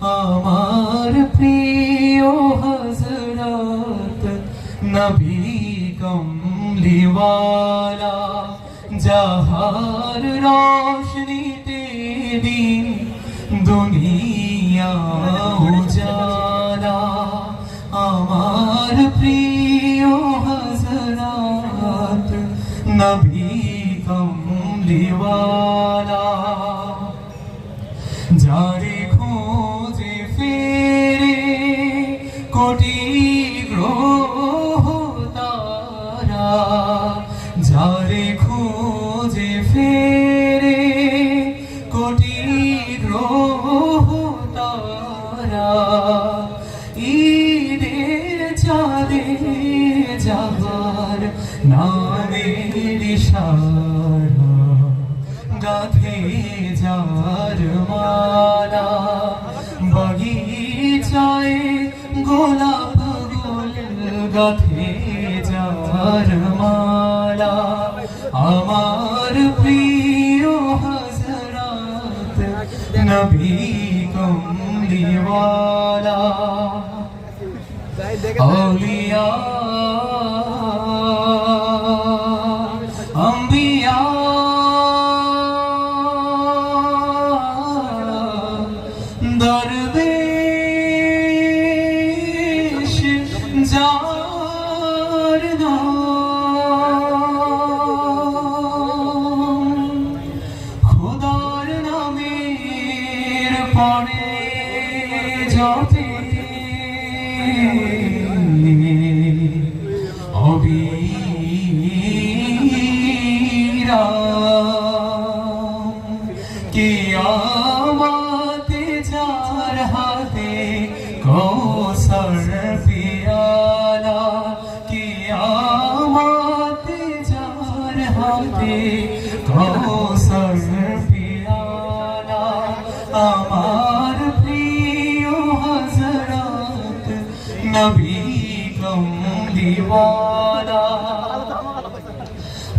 আমার প্রিয় হজরত নবী কমলিওয়ালা, যাহার রোশনীতে দিন দুনিয়া উজালা, আমার প্রিয় হজরত নবী কমলিওয়ালা, যারে চাঁদে যাবার নামের ইশারা গাথে যার মালা, বগিচায় গোলাপ গোল গাথে যার মালা। আমার প্রিয় হজরত নবী কমলিওয়ালা অলিয়া অম্বিয়া দরবেশ যার খোদার নামের পরে যত অবিরাম কিয়ামতে যার হাতে কৌসর পিয়ালা কিয়ামতে যার হাতে কৌসর পিয়ালা, আমার প্রিয় হজরত নবী কমলিওয়ালা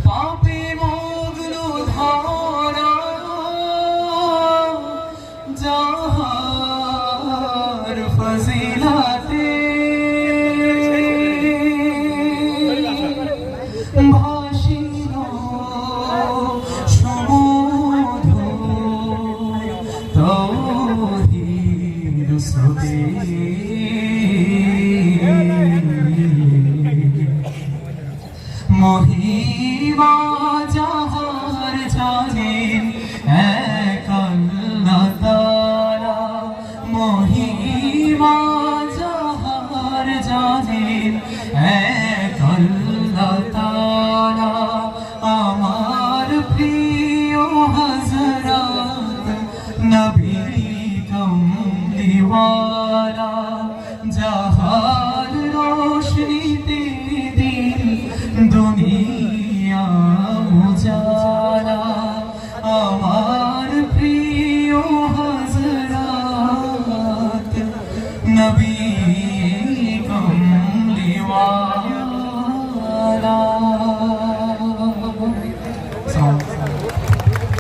পাপে মগ্ন ধারা যাহার ফজিলাতে ভাসিল সমুদ্র তৌহিদ স্রোতে। মহিমা যাহার জানেন এক